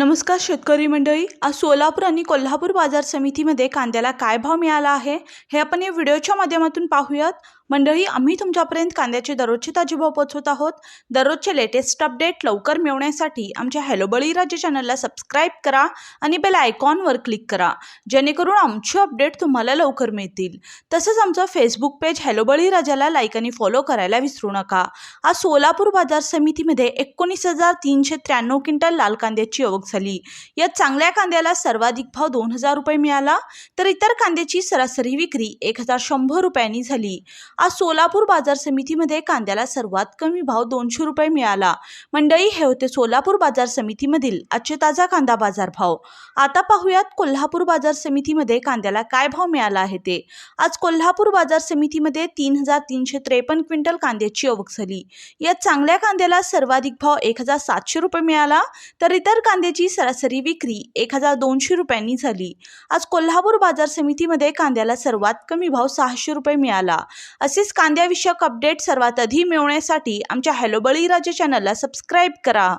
नमस्कार शेतकरी मंडळी आज सोलापूर आणि कोल्हापूर बाजार समितीमध्ये कांद्याला काय भाव मिळाला आहे हे आपण या व्हिडिओच्या माध्यमातून पाहूयात. मंडळी आम्ही तुमच्यापर्यंत कांद्याचे दररोजचे ताजे भाव पोहोचवत आहोत. दररोजचे लेटेस्ट अपडेट लवकर मिळवण्यासाठी आमच्या हॅलो बळीराजे चॅनलला सबस्क्राईब करा आणि बेल आयकॉनवर क्लिक करा. जेणेकरून आमचे अपडेट तुम्हाला लवकर मिळतील. तसंच आमचं फेसबुक पेज हॅलो बळीराजाला लाईक आणि फॉलो करायला विसरू नका. आज सोलापूर बाजार समितीमध्ये एकोणीस हजार तीनशे त्र्याण्णव क्विंटल लाल कांद्याची आवक झाली. या चांगल्या कांद्याला सर्वाधिक भाव दोन हजार रुपये मिळाला तर इतर कांद्याची सरासरी विक्री एक हजार शंभर रुपयांनी झाली. आज सोलापूर बाजार समितीमध्ये कांद्याला सर्वात कमी भाव दोनशे रुपये मिळाला. मंडळी हे होते सोलापूर बाजार समितीमधील आजचे ताजा कांदा बाजार भाव. आता पाहूयात कोल्हापूर बाजार समितीमध्ये कांद्याला काय भाव मिळाला आहे ते. आज कोल्हापूर बाजार समितीमध्ये तीन हजार तीनशे त्रेपन्न क्विंटल कांद्याची आवक झाली. यात चांगल्या कांद्याला सर्वाधिक भाव एक हजार सातशे रुपये मिळाला तर इतर कांद्याची सरासरी विक्री एक हजार दोनशे रुपयांनी झाली. आज कोल्हापूर बाजार समितीमध्ये कांद्याला सर्वात कमी भाव सहाशे रुपये मिळाला असेच कांद्याविषयक अपडेट सर्वात आधी मिळवण्यासाठी आमच्या हॅलो बळीराजे चॅनलला सबस्क्राईब करा.